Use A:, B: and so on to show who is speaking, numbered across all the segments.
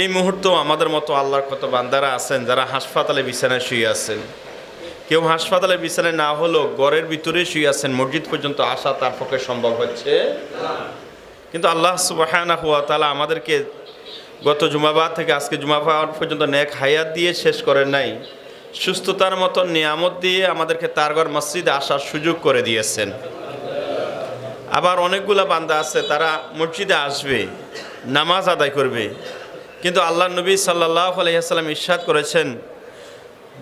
A: এই মুহূর্তেও আমাদের মতো আল্লাহর কত বান্দারা আছেন, যারা হাসপাতালে বিছানায় শুয়ে আছেন। কেউ হাসপাতালে বিছানায় না হলেও ঘরের ভিতরে শুয়ে আছেন, মসজিদ পর্যন্ত আসা তার পক্ষে সম্ভব হচ্ছে কিন্তু আল্লাহ সুবাহানা হুয়া তালা আমাদেরকে গত জুমাবাদ থেকে আজকে জুমাবাদ পর্যন্ত নেক হায়াত দিয়ে শেষ করেন নাই। সুস্থতার মতো নিয়ামত দিয়ে আমাদেরকে তার ঘর মসজিদে আসার সুযোগ করে দিয়েছেন। আবার অনেকগুলো বান্দা আছে, তারা মসজিদে আসবে, নামাজ আদায় করবে। কিন্তু আল্লাহ নবী সাল্লাহ আলহিহাস্লাম ইরশাদ করেছেন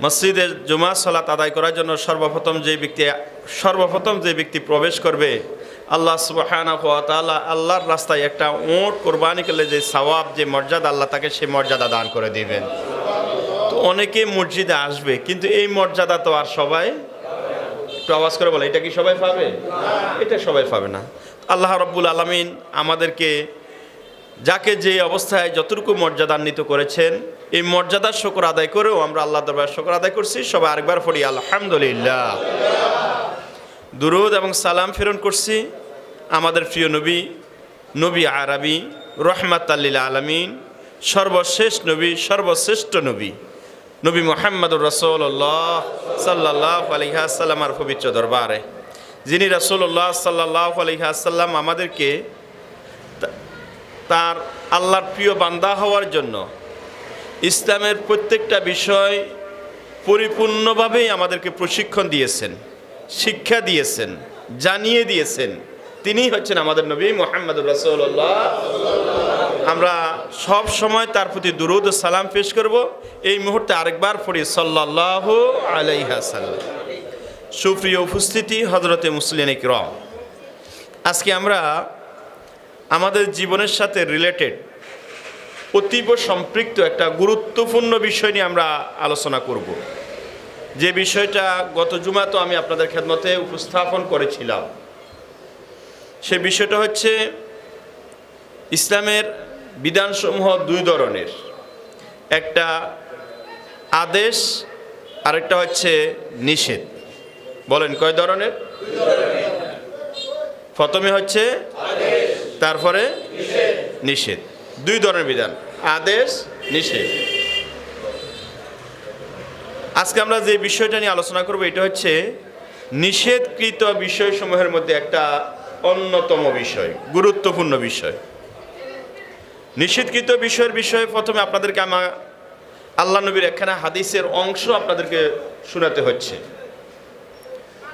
A: মসজিদের জুমা সালাত আদায় করার জন্য সর্বপ্রথম যে ব্যক্তি, সর্বপ্রথম যে ব্যক্তি প্রবেশ করবে, আল্লাহ সুবাহানা তাআলা আল্লাহর রাস্তায় একটা ওঁট কোরবানি করলে যে সওয়াব, যে মর্যাদা, আল্লাহ তাকে সেই মর্যাদা দান করে দিবেন। তো অনেকে মসজিদে আসবে, কিন্তু এই মর্যাদা তো আর সবাই, একটু আওয়াজ করে বলে, এটা কি সবাই পাবে? এটা সবাই পাবে না। আল্লাহ রব্বুল আলমিন আমাদেরকে যাকে যে অবস্থায় যতটুকু মর্যাদান্বিত করেছেন, এই মর্যাদার শকর আদায় করেও আমরা আল্লাহ দরবার শকর আদায় করছি। সবাই আরেকবার পড়ি, আলহামদুলিল্লাহ। দুরুদ এবং সালাম ফেরন করছি আমাদের প্রিয় নবী নবী আরবি রহমাত আল্লিল আলমিন, সর্বশেষ নবী, সর্বশ্রেষ্ঠ নবী নবী মোহাম্মদুর রসৌল্লাহ সাল্লাহ আলহাসাল্লামার পবিত্র দরবারে। যিনি রসৌল্লাহ সাল্লাহ আলহাসাল্লাম আমাদেরকে তার আল্লাহর প্রিয় বান্দা হওয়ার জন্য ইসলামের প্রত্যেকটা বিষয় পরিপূর্ণভাবেই আমাদেরকে প্রশিক্ষণ দিয়েছেন, শিক্ষা দিয়েছেন, জানিয়ে দিয়েছেন। তিনি হচ্ছেন আমাদের নবী মোহাম্মদুর রসৌল্লাহ আমরা সব সময় তার প্রতি দুরুদ সালাম পেশ করব। এই মুহূর্তে আরেকবার পড়ি সাল্লাহ আলাইহাসাল্লাম সুপ্রিয় উপস্থিতি হজরতে মুসলিন ইকরম। আজকে আমরা আমাদের জীবনের সাথে রিলেটেড অতীব সম্পৃক্ত একটা গুরুত্বপূর্ণ বিষয় নিয়ে আমরা আলোচনা করব। যে বিষয়টা গত জুমা তো আমি আপনাদের খেদমতে উপস্থাপন করেছিলাম। সে বিষয়টা হচ্ছে ইসলামের বিধানসমূহ দুই ধরনের। একটা আদেশ আরেকটা হচ্ছে নিষেধ। বলেন কয় ধরনের। প্রথমে হচ্ছে তারপরে নিষেধ। দুই ধরনের বিধান। আদেশ, নিষেধ। আজকে আমরা যে বিষয়টা নিয়ে আলোচনা করব, এটা হচ্ছে নিষেধকৃত বিষয়সমূহের মধ্যে একটা অন্যতম বিষয়, গুরুত্বপূর্ণ বিষয়। নিষেধকৃত বিষয়ের বিষয়ে প্রথমে আপনাদেরকে আমার আল্লাহ নবীর একখানা হাদিসের অংশ আপনাদেরকে শোনাতে হচ্ছে।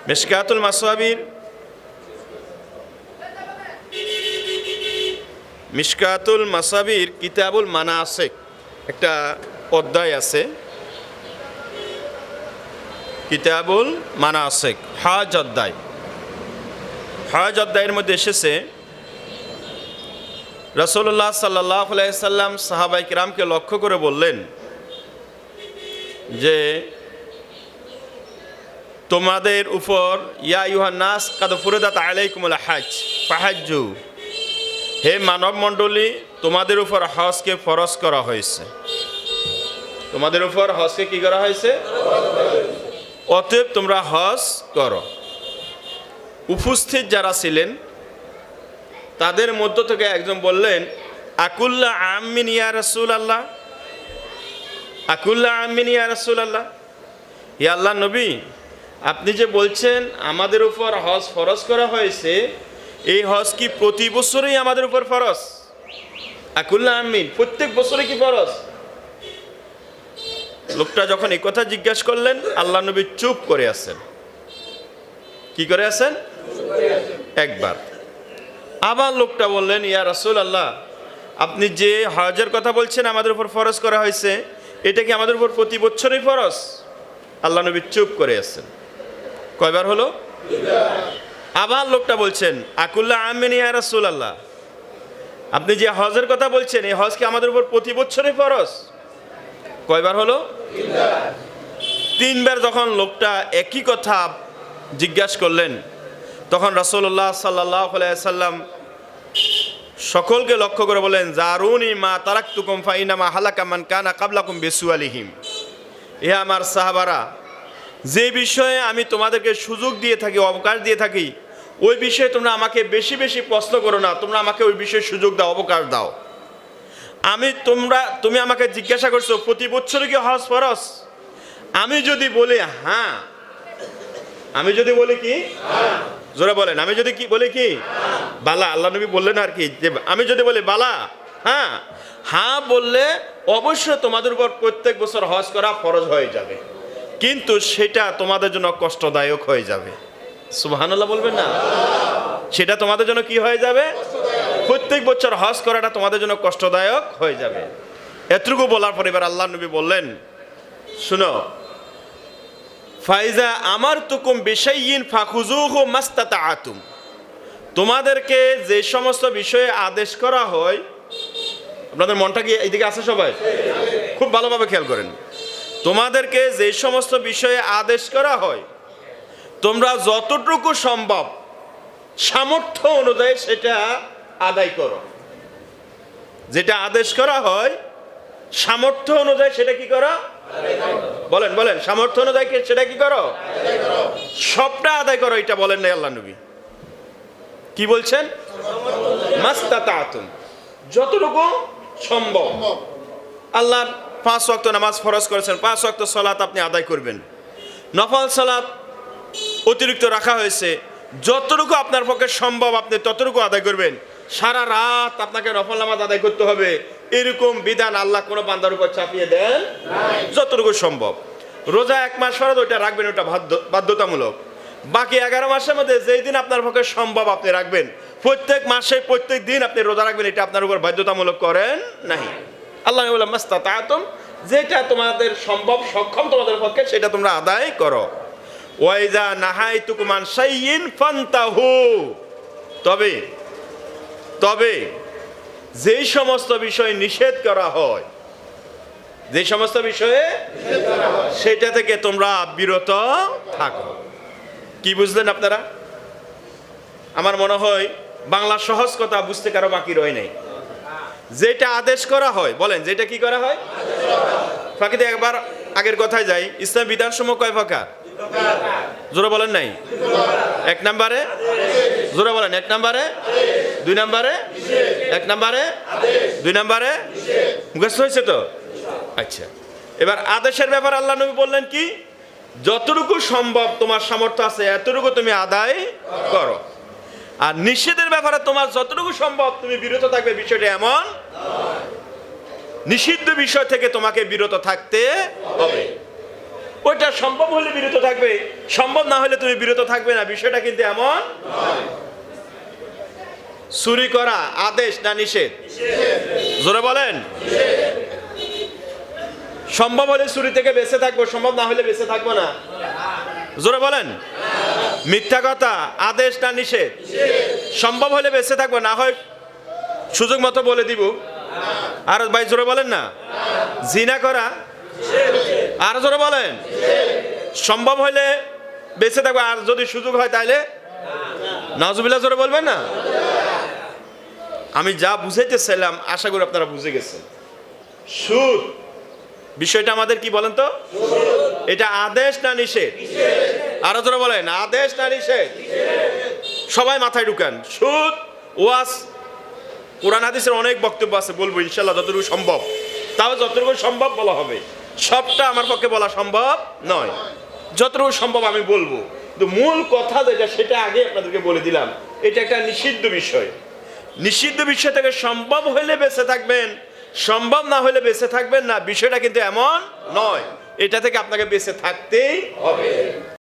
A: মেশকাতুল মাসাবির মিশকাতুল মাসাবির কিতাবুল মানাসেক একটা অধ্যায় আছে। কিতাবুল মানাসেক, হাজ অধ্যায়। হাজ অধ্যায়ের মধ্যে এসেছে রসল্লাহ সাল্লাহ সাল্লাম সাহাবাই কিরামকে লক্ষ্য করে বললেন যে, তোমাদের উপর, ইয়া ইউহা নাস, কাদ ফুরদাত আলাইকুমুল হাজ পাহাজ্জু হে মানব মণ্ডলী তোমাদের উপর হজকে ফরজ করা হয়েছে। তোমাদের উপর হজকে কি করা হয়েছে? অতএব তোমরা হজ করো। উপস্থিত যারা ছিলেন, তাদের মধ্য থেকে একজন বললেন, আকুল্লা আমিন ইয়া রসুল আল্লাহ আকুল্লা আমিন ইয়া রসুল আল্লাহ ইয়া আল্লাহ নবী, আপনি যে বলছেন আমাদের উপর হজ ফরজ করা হয়েছে এই হজ কি প্রতি বছরই আমাদের উপর ফরজ? আকুল্লা আমিন প্রত্যেক বছরে কি ফরজ? লোকটা যখন এই কথা জিজ্ঞাসা করলেন, আল্লাহ নবী চুপ করে আছেন। কি করে আছেন? একবার। আবার লোকটা বললেন, ইয়া রাসুল আল্লাহ আপনি যে হজের কথা বলছেন, আমাদের উপর ফরজ করা হয়েছে, এটা কি আমাদের উপর প্রতি বছরই ফরজ? আল্লাহ নবী চুপ করে আছেন। কয়বার হলো? আবার লোকটা বলছেন, আকুল্লা আমিন ইয়া রাসূল আল্লাহ আপনি যে হজের কথা বলছেন, এই হজ কি আমাদের উপর প্রতি বছরই ফরজ? কয়বার হলো? তিনবার। যখন লোকটা একই কথা জিজ্ঞাসা করলেন, তখন রাসূলুল্লাহ সাল্লাহ সাল্লাম সকলকে লক্ষ্য করে বলেন জারুনি মা তারাক্তুকুম ফাইনামা হালাকা মান কানা কাবলাকুম বেসু আলিহিম এ আমার সাহাবারা, যে বিষয়ে আমি তোমাদেরকে সুযোগ দিয়ে থাকি, অবকাশ দিয়ে থাকি ওই বিষয়ে তোমরা আমাকে বেশি বেশি প্রশ্ন করো না, তোমরা আমাকে ওই বিষয়ে সুযোগ দাও, অবকাশ দাও। আমি তোমরা, তুমি আমাকে জিজ্ঞাসা করছ, প্রতি বছর কি হজ ফরস আমি যদি বলি হ্যাঁ। আমি যদি বলি কি? জোরে বলেন, আমি যদি কি, বলি কি? বালা, আল্লাহ নবী বললেন আর কি, যে আমি যদি বলি, বালা হ্যাঁ। হ্যাঁ বললে অবশ্যই তোমাদের উপর প্রত্যেক বছর হজ করা ফরজ হয়ে যাবে। কিন্তু সেটা তোমাদের জন্য কষ্টদায়ক হয়ে যাবে। সুবহানাল্লাহ বলবেন না? সেটা তোমাদের জন্য কি হয়ে যাবে? প্রত্যেক বছর হজ করাটা তোমাদের জন্য কষ্টদায়ক হয়ে যাবে। এতটুকু বলার পর এবার আল্লাহ নবী বললেন, শুনো, ফাইজা আমার তুকুম বেশাইয়িন ফাখুজুহ মাস্তাতা আতুম তোমাদেরকে যে সমস্ত বিষয়ে আদেশ করা হয়, আপনাদের মনটা কি এইদিকে আছে সবাই? খুব ভালোভাবে খেয়াল করেন। তোমাদেরকে যে সমস্ত বিষয়ে আদেশ করা হয় তোমরা যতটুকু সম্ভব সামর্থ্য অনুযায়ী সেটা আদায় করো। যেটা আদেশ করা হয়, সামর্থ্য অনুযায়ী সেটা কি করো? বলেন বলেন, সামর্থ্য অনুযায়ী সেটা কি করো? সবটা আদায় করো, এটা বলেন নাই আল্লাহ নবী। কি বলছেন? যতটুকু সম্ভব। আল্লাহ পাঁচ ওয়াক্ত নামাজ ফরজ করেছেন, পাঁচ ওয়াক্ত সলাত আপনি আদায় করবেন। নফল সালাত অতিরিক্ত রাখা হয়েছে। যতটুকু আপনার পক্ষে সম্ভব আপনি ততটুকু আদায় করবেন। সারা রাত আপনাকে নফল নামাজ আদায় করতে হবে। এরকম বিধান আল্লাহ কোনো বান্দার উপর চাপিয়ে দেন যতটুকু সম্ভব। রোজা এক মাস ফরজ, ওইটা রাখবেন ওটা বাধ্য- বাধ্যতামূলক। বাকি এগারো মাসের মধ্যে যেই দিন আপনার পক্ষে সম্ভব আপনি রাখবেন, প্রত্যেক মাসে প্রত্যেক দিন আপনি রোজা রাখবেন, এটা আপনার উপর বাধ্যতামূলক করেন নাই। আল্লাহ বললাম মাস্তাতাতুম, যেটা তোমাদের সম্ভব, সক্ষম তোমাদের পক্ষে, সেটা তোমরা আদায় করো। ওয়াইজা নাহাই তুকুমান সাইয়িন ফান্তাহু। তবে তবে যেই সমস্ত বিষয় নিষেধ করা হয় যে সমস্ত বিষয়ে সেটা থেকে তোমরা বিরত থাকো। কি বুঝলেন আপনারা? আমার মনে হয় বাংলা সহজ কথা বুঝতে কারও বাকি রয় নাই। যেটা আদেশ করা হয়, বলেন, যেটা কি করা হয়? ফাঁকিতে একবার আগের কথায় যাই, ইসলাম বিধানসমূহ কয় ফাঁকা জোরে বলেন নাই? এক নম্বরে? জোরে বলেন, এক নম্বরে? দুই নাম্বারে? এক নম্বরে? দুই নম্বরে? মুখস্থ হয়েছে তো? আচ্ছা। এবার আদেশের ব্যাপার আল্লাহ নবী বললেন কি? যতটুকু সম্ভব তোমার সামর্থ্য আছে, এতটুকু তুমি আদায় করো। আর নিষেধের ব্যাপারে তোমার যতটুকু সম্ভব তুমি বিরত থাকবে, বিষয়টা এমন নিষিদ্ধ বিষয় থেকে তোমাকে বিরত থাকতে হবে। ওইটা সম্ভব হলে বিরত থাকবে। সম্ভব না হলে তুমি বিরত থাকবে না, বিষয়টা কিন্তু এমন। চুরি করা, আদেশ না নিষেধ? জোরে বলেন। সম্ভব হলে চুরি থেকে বেঁচে থাকব, সম্ভব না হলে বেঁচে থাকব না। জোরে বলেন। মিথ্যা কথা, আদেশ না নিষেধ? সম্ভব হলে বেঁচে থাকব, না হয় সুযোগ মতো বলে দিব। আর ভাই, জোরে বলেন না। জিনা করা আর জোরে বলেন। সম্ভব হলে বেঁচে থাকবে আর যদি সুযোগ হয় তাহলে নাজুবিল্লা জোরে বলবেন না? আমি যা বুঝাইতেছিলাম, আশা করি আপনারা বুঝে গেছেন। সুদ। বিষয়টা আমাদের কি বলেন তো? এটা আদেশ না নিষেধ? আরও জোরে বলেন, আদেশ না নিষেধ? সবাই মাথায় ঢুকান। সুদ ওয়াস কোরআন, হাদিসের অনেক বক্তব্য আছে, বলব ইনশাল্লাহ যতটুকু সম্ভব। তাও যতটুকু সম্ভব বলা হবে। সবটা আমার পক্ষে বলা সম্ভব নয়। যতটুকু সম্ভব আমি বলব। কিন্তু মূল কথা যেটা, সেটা আগে আপনাদেরকে বলে দিলাম। এটা একটা নিষিদ্ধ বিষয়। নিষিদ্ধ বিষয় থেকে সম্ভব হলে বেঁচে থাকবেন, সম্ভব না হলে বেঁচে থাকবেন না, বিষয়টা কিন্তু এমন নয়। এটা থেকে আপনাকে বেঁচে থাকতেই হবে।